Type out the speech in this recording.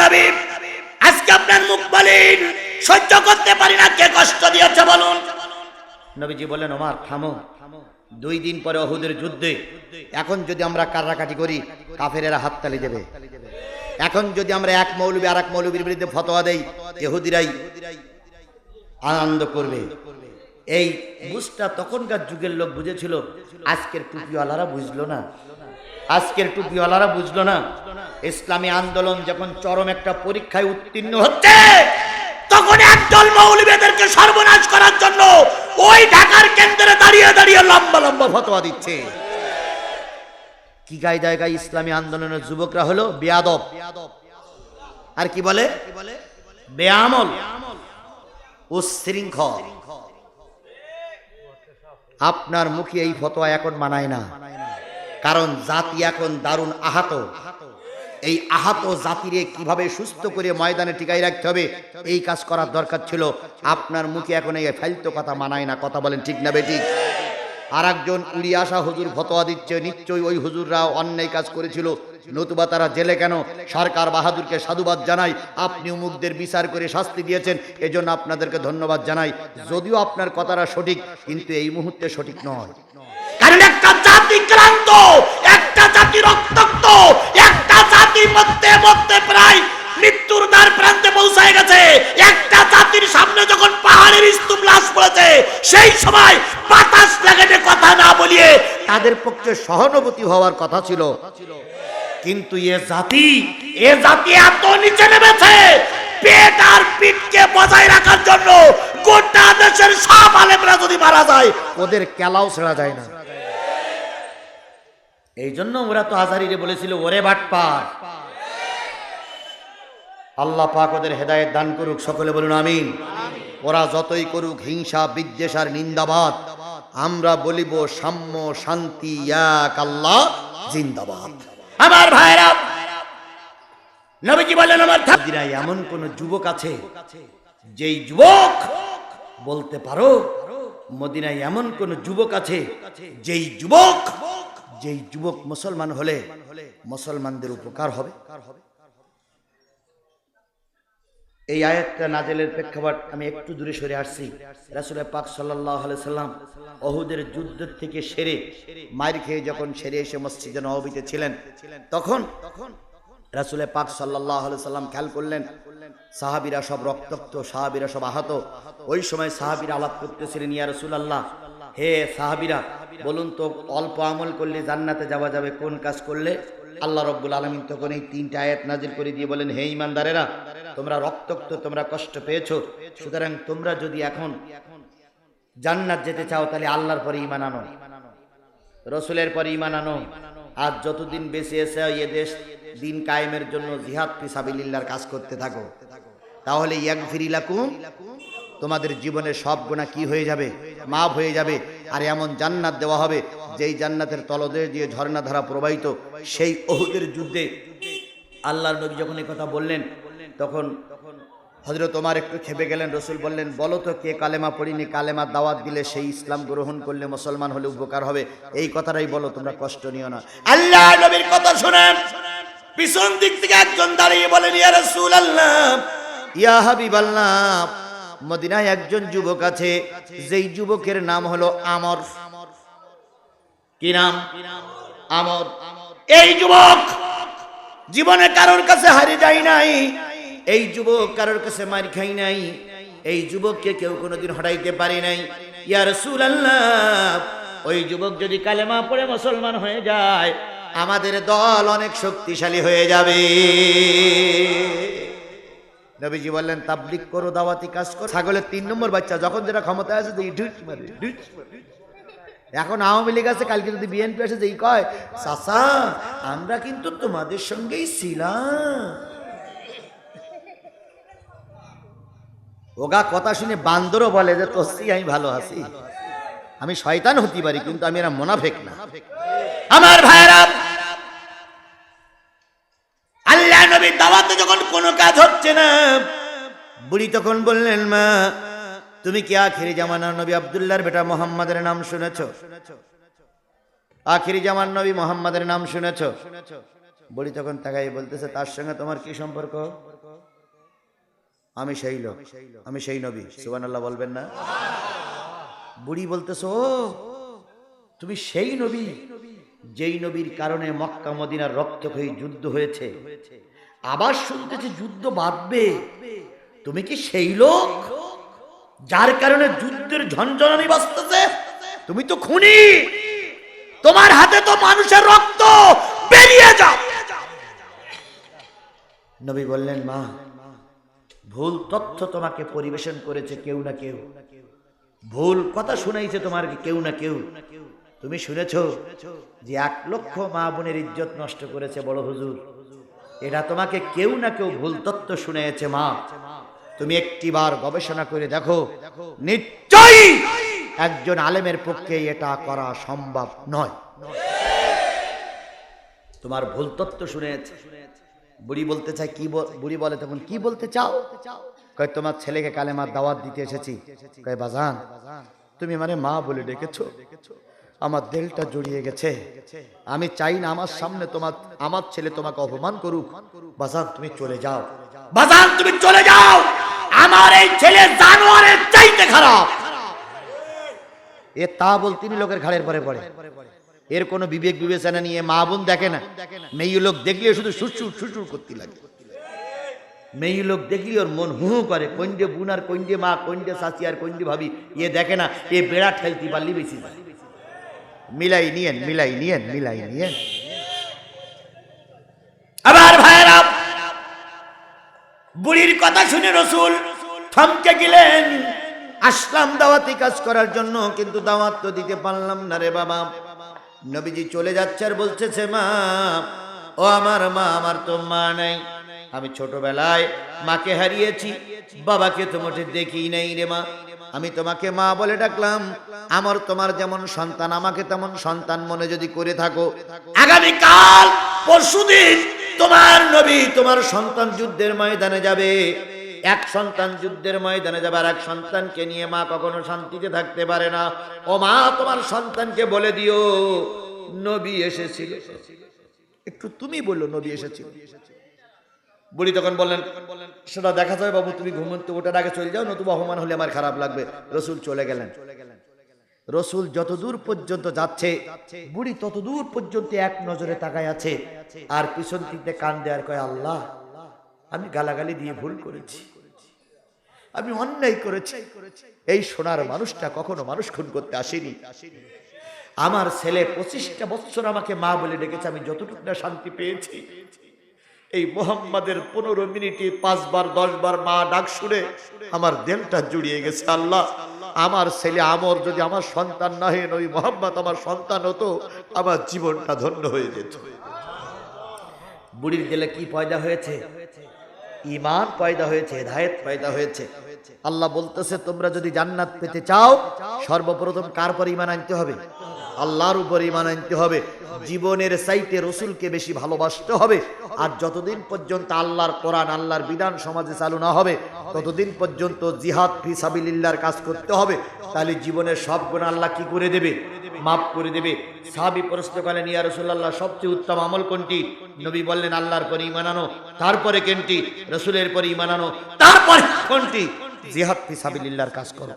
নবী, আজকে আপনার মুখ বলেন, সহ্য করতে পারি না, কে কষ্ট দিয়েছে বলুন। নবীজি বললেন, ওমার, থামো। দুই দিন পরে অহুদের যুদ্ধে, এখন যদি আমরা কার্রাকাটি করি, কাফেরেরা হাততালি দেবে। এখন যদি আমরা এক মৌলবী আর এক মৌলবীর বিরুদ্ধে ফতোয়া দেই, ইহুদিরাই আনন্দ করবে। এই বুঝটা তখনকার যুগের লোক বুঝেছিল, আজকের টুপিওয়ালারা বুঝলো না। আজকের টুপিওয়ালারা বুঝলো না, ইসলামী আন্দোলন যখন চরম একটা পরীক্ষায় উত্তীর্ণ হচ্ছে, তখন একদল মৌলবীদেরকে সর্বনাশ করার জন্য ওই ঢাকার কেন্দ্রে দাঁড়িয়ে দাঁড়িয়ে লম্বা লম্বা ফতোয়া দিচ্ছে। কি গায়ে জায়গায় ইসলামী আন্দোলনের যুবকরা হলো? বেয়াদব। আর কি বলে? বেআমল উশৃঙ্খল। আপনার মুখে এই ফতোয়া এখন মানায় না। কারণ জাতি এখন দারুণ আহত। এই আহত জাতিরে কীভাবে সুস্থ করে ময়দানে টিকাই রাখতে হবে, এই কাজ করার দরকার ছিল। আপনার মুখে এখন এই ফাইলতো কথা মানায় না, কথা বলেন ঠিক না বেঠিক। আর একজন উড়ি আসা হুজুর ফতোয়া দিচ্ছে, নিশ্চয়ই ওই হুজুররা অন্যায় কাজ করেছিল। নতুবা তারা জেলে কেন? সরকার বাহাদুরকে সাধুবাদ জানাই আপনি মুখদের বিচার করে শাস্তি দিয়েছেন, এজন্য আপনাদেরকে ধন্যবাদ জানাই। যদিও আপনার কথাটা সঠিক, কিন্তু এই মুহূর্তে সঠিক নয়। তাদের পক্ষে সহানুভূতি হওয়ার কথা ছিল। কিন্তু এ জাতি এ জাতি এত নিচে নেমেছে, পেট আর পিঠকে বজায় রাখার জন্য গোটা দেশের সব আলেমরা যদি মারা যায়, ওদের কেলাও ছেড়া যায় না। এই জন্য ওরা তো আজারিরে বলেছিল ওরে বাটপার। আল্লাহ পাক ওদের হেদায়েত দান করুক সকলে বলুন আমিন। ওরা যতই করুক হিংসা বিদ্বেষ আর নিন্দাবাদ আমরা বলিব সাম্য শান্তি এক আল্লাহ জিন্দাবাদ। আমার ভাইরা নবীজি বলেন আমার মদিনায় এমন কোন যুবক আছে যেই যুবক বলতে পারো মদিনায় এমন কোন যুবক আছে যেই যুবক যেই যুবক মুসলমান হলে মুসলমানদের উপকার হবে। এই আয়াতটা নাজেলের প্রেক্ষাপট আমি একটু দূরে সরে আসছি। রাসুল পাক সাল্লাহ সাল্লাম অহুদের যুদ্ধের থেকে সেরে মায়ের খেয়ে যখন সেরে এসে মসজিদে নবীতে ছিলেন, তখন তখন রাসুলে পাক সাল্লাহ সাল্লাম খেয়াল করলেন, সাহাবিরা সব রক্তাক্ত, সাহাবিরা সব আহত। ওই সময় সাহাবিরা আলাপ করতেছিলেন, ইয়া রসুল আল্লাহ হে সাহাবিরা, বলুন তো, অল্প আমল করলে জান্নাতে যাওয়া যাবে, কোন কাজ করলে? আল্লাহ রব্বুল আলমিন তখন এই তিনটা আয়াত নাজির করে দিয়ে বলেন, হে ইমানদারেরা তোমরা রক্তাক্ত, তোমরা কষ্ট পেয়েছ, সুতরাং তোমরা যদি এখন জান্নাত যেতে চাও, তাহলে আল্লাহর পরে ইমান আনো। রসুলের পরে ইমান আনো। আর যতদিন বেঁচে এসে এ দেশ, দিন কায়েমের জন্য জিহাদ পিসাবিল্লার কাজ করতে থাকো। তাহলে ইয়াক ফিরিলাকুম তোমাদের জীবনের সব গুণা কি হয়ে যাবে? মাফ হয়ে যাবে। আর এমন জান্নাত দেওয়া হবে, যেই জান্নাতের তলদে দিয়ে ঝর্ণা ধারা প্রবাহিত। সেই অহুদের যুদ্ধে আল্লাহর নবী যখন কথা বললেন, তখন হজরত তোমার একটু খেপে গেলেন। রসুল বললেন, বলো তো কে কালেমা পড়িনি? কালেমা দাওয়াত দিলে সেই ইসলাম গ্রহণ করলে মুসলমান হলে উপকার হবে? এই কথাটাই বলো, তোমরা কষ্ট নিও না। আল্লাহ নবীর কথা শুনেন পিছন দিক থেকে একজন দাঁড়িয়ে বলেন, ইয়া রসুল আল্লাহ ইয়া হাবিব আল্লাহ মদিনায় একজন যুবক আছে, যেই যুবকের নাম হলো আমর। কি নাম? আমর। এই যুবক জীবনে কারোর কাছে হারে যায় নাই, এই যুবক কারোর কাছে মার খাই নাই, এই যুবককে কেউ কোনোদিন হটাইতে পারে নাই। ইয়ার রসুল আল্লাহ ওই যুবক যদি কালেমা পড়ে মুসলমান হয়ে যায়, আমাদের দল অনেক শক্তিশালী হয়ে যাবে। নবীজি বললেন তাবলিক করো, দাওয়াতি কাজ করো। ছাগলের তিন নম্বর বাচ্চা যখন যেটা ক্ষমতা আছে তো ঢুস মারে, ঢুস এখন আওয়ামী লীগ আছে, কালকে যদি বিএনপি আসে যেই কয়, চাচা, আমরা কিন্তু তোমাদের সঙ্গেই ছিলাম। ওগা কথা শুনে বান্দরও বলে যে তোসি আমি ভালো আছি। আমি শয়তান হতে পারি, কিন্তু আমি এরা মোনাফেক না। আমার ভাইরা দাওয়াতে যখন কোনো কাজ হচ্ছে না। বুড়ি তখন বললেন মা তুমি কি আখিরি জামানার নবী আব্দুল্লাহর বেটা মোহাম্মদের নাম শুনেছ? আখিরি জামান নবী মোহাম্মদের নাম শুনেছ? বুড়ি তখন তাকাই বলতেছে তার সঙ্গে তোমার কি সম্পর্ক? আমি সেই লোক আমি সেই নবী সুবান আল্লাহ বলবেন না? বুড়ি বলতেছ "ও, তুমি সেই নবী যেই নবীর কারণে মক্কা মদিনার রক্তক্ষয়ী যুদ্ধ হয়েছে। আবার শুনতেছি যুদ্ধ বাঁধবে। তুমি কি সেই লোক? যার কারণে যুদ্ধের ঝঞ্ঝনানি বাঁচতেছে তুমি তো খুনি। তোমার হাতে তো মানুষের রক্ত। বেরিয়ে যাও। নবী বললেন, মা, ভুল তথ্য তোমাকে পরিবেশন করেছে কেউ না কেউ। ভুল কথা শুনাইছে তোমার কেউ না কেউ। তুমি শুনেছ যে এক লক্ষ মা বোনের ইজ্জত নষ্ট করেছে বড় হুজুর। এটা তোমাকে কেউ না কেউ ভুল তত্ত্ব শুনেছে, মা। তুমি একটিবার গবেষণা করে দেখো। নিশ্চয়ই একজন আলেমের পক্ষে এটা করা সম্ভব নয়। তোমার ভুল তত্ত্ব শুনেছে। বুড়ি বলতে চাই কি বুড়ি বলে, তখন কি বলতে চাও? কয়, তোমার ছেলেকে কালেমার দাওয়াত দিতে এসেছি। কয়, বাজান, তুমি মানে মা বলে ডেকেছো? আমার দিলটা জড়িয়ে গেছে। আমি চাই না আমার সামনে তোমার, আমার ছেলে তোমাকে অপমান করুক। বাজান, তুমি চলে যাও। বাজান, তুমি চলে যাও। আমার এই ছেলে জানোয়ারের চাইতে খারাপ। এ তা বল তিনি লোকের ঘাড়ের পরে পড়ে। এর কোনো বিবেক বিবেচনা নিয়ে মা বোন দেখে না। মেয়ে লোক দেখলে শুধু সুরসুর সুরসুর করতে লাগে। মেয়ে লোক দেখলি ওর মন হু করে কন্ডে বুন আর কন্ডে মা কন্ডে শাশি আর কন্ডে ভাবি, এ দেখে না, এ বেড়া ঠেলতে পারলি বেশি। যায়। মিলাই নিয়েন মিলাই নিয়েন মিলাই নিয়েন আবার ভাইরা বুড়ির কথা শুনে রসুল থমকে গেলেন। আসলাম দাওয়াতি কাজ করার জন্য কিন্তু দাওয়াত তো দিতে পারলাম না রে বাবা। নবীজি চলে যাচ্ছে আর বলতেছে মা ও আমার মা আমার তো মা নাই। আমি ছোটবেলায় মাকে হারিয়েছি বাবাকে তো মোটে দেখি নাই রে মা। আমি তোমাকে মা বলে ডাকলাম। আমার তোমার যেমন সন্তান, আমাকে তেমন সন্তান মনে যদি করে থাকো। আগামীকাল পরশুদিন তোমার নবী তোমার সন্তান যুদ্ধের ময়দানে যাবে। এক সন্তান যুদ্ধের ময়দানে যাবে আর এক সন্তানকে নিয়ে মা কখনো শান্তিতে থাকতে পারে না। ও মা, তোমার সন্তানকে বলে দিও, নবী এসেছিল। একটু তুমি বলল নবী এসেছিল। বুড়ি তখন বললেন, সেটা দেখা যাবে বাবু, তুমি ঘুমন্ত, ওটার আগে চলে যাও, নতুবা অপমান হলে আমার খারাপ লাগবে। রসুল চলে গেলেন। রসুল যতদূর পর্যন্ত যাচ্ছে, বুড়ি ততদূর পর্যন্ত এক নজরে তাকায় আছে, আর পিছন দিকে কান দেয়ার কয়, আল্লাহ, আমি গালাগালি দিয়ে ভুল করেছি। আমি অন্যায় করেছি। এই সোনার মানুষটা কখনো মানুষ খুন করতে আসেনি। আমার ছেলে পঁচিশটা বছর আমাকে মা বলে ডেকেছে, আমি যতটুকু না শান্তি পেয়েছি। এই মোহাম্মদের পনেরো মিনিটে পাঁচবার, দশবার মা ডাক শুনে আমার দেলটা জুড়িয়ে গেছে, আল্লাহ, আমার ছেলে আমর যদি আমার সন্তান না হয়ে নই মোহাম্মদ আমার সন্তান হতো, আমার জীবনটা ধন্য হয়ে যেত। বুড়ির গেলে কি পয়দা হয়েছে? ইমান পয়দা হয়েছে, হেদায়েত পয়দা হয়েছে। আল্লাহ বলতেছে, তোমরা যদি জান্নাত পেতে চাও, সর্বপ্রথম কার পর ইমান আনতে হবে? আল্লাহর উপর ইমান আনতে হবে। জীবনের সাইটে রসুলকে বেশি ভালোবাসতে হবে। আর যতদিন পর্যন্ত আল্লাহর কোরআন, আল্লাহর বিধান সমাজে চালু না হবে, ততদিন পর্যন্ত জিহাদ ফি সাবিলিল্লাহর কাজ করতে হবে। তাহলে জীবনের সব গুণ আল্লাহ কি করে দেবে? মাফ করে দেবে। সাহাবি প্রশ্ন ইয়া রসুল্লাহ সবচেয়ে উত্তম আমল কোনটি? নবী বললেন, আল্লাহর পরে ইমান আনো। তারপরে কোনটি? রসুলের পরে ইমান আনো। তারপরে কোনটি? জিহাদ ফি সাবিলিল্লাহর কাজ করো।